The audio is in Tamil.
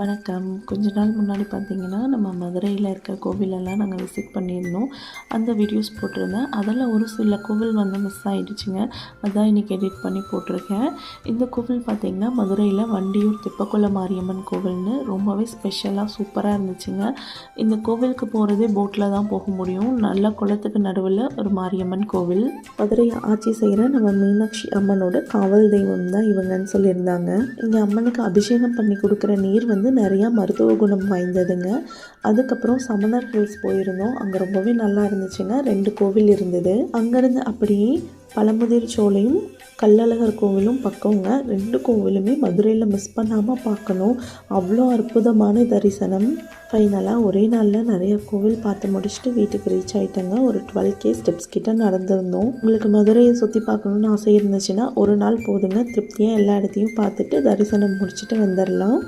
வணக்கம். கொஞ்ச நாள் முன்னாடி பார்த்தீங்கன்னா நம்ம மதுரையில் இருக்க கோவிலெல்லாம் நாங்கள் விசிட் பண்ணியிருந்தோம். அந்த வீடியோஸ் போட்டிருந்தேன். அதில் ஒரு சில கோவில் வந்து மிஸ் ஆகிடுச்சிங்க அதான் இன்றைக்கி எடிட் பண்ணி போட்டிருக்கேன். இந்த கோவில் பார்த்திங்கன்னா மதுரையில் வண்டியூர் திப்பக்குள மாரியம்மன் கோவில்னு ரொம்பவே ஸ்பெஷலாக சூப்பராக இருந்துச்சுங்க. இந்த கோவிலுக்கு போகிறதே போட்டில் தான் போக முடியும். நல்ல குளத்துக்கு நடுவில் ஒரு மாரியம்மன் கோவில். மதுரையை ஆட்சி செய்கிற நம்ம மீனாட்சி அம்மனோட காவல் தெய்வம் தான் இவங்கன்னு சொல்லியிருந்தாங்க. இங்கே அம்மனுக்கு அபிஷேகம் பண்ணி கொடுக்குற நீர் வந்து நிறையா மருத்துவ குணம் வாய்ந்ததுங்க. அதுக்கப்புறம் சமணர் ஹில்ஸ் போயிருந்தோம். அங்கே ரொம்பவே நல்லா இருந்துச்சுங்க. ரெண்டு கோவில் இருந்தது. அங்கேருந்து அப்படியே பழமுதிர் சோலையும் கல்லழகர் கோவிலும் பக்கங்க ரெண்டு கோவிலுமே மதுரையில் மிஸ் பண்ணாமல் பார்க்கணும். அவ்வளோ அற்புதமான தரிசனம். ஃபைனலாக ஒரே நாளில் நிறைய கோவில் பார்த்து முடிச்சுட்டு வீட்டுக்கு ரீச் ஆகிட்டேங்க ஒரு டுவெல் கே ஸ்டெப்ஸ் கிட்ட நடந்திருந்தோம். உங்களுக்கு மதுரையை சுற்றி பார்க்கணுன்னு ஆசை இருந்துச்சுன்னா ஒரு நாள் போதுங்க. திருப்தியாக எல்லா இடத்தையும் பார்த்துட்டு தரிசனம் முடிச்சுட்டு வந்துடலாம்.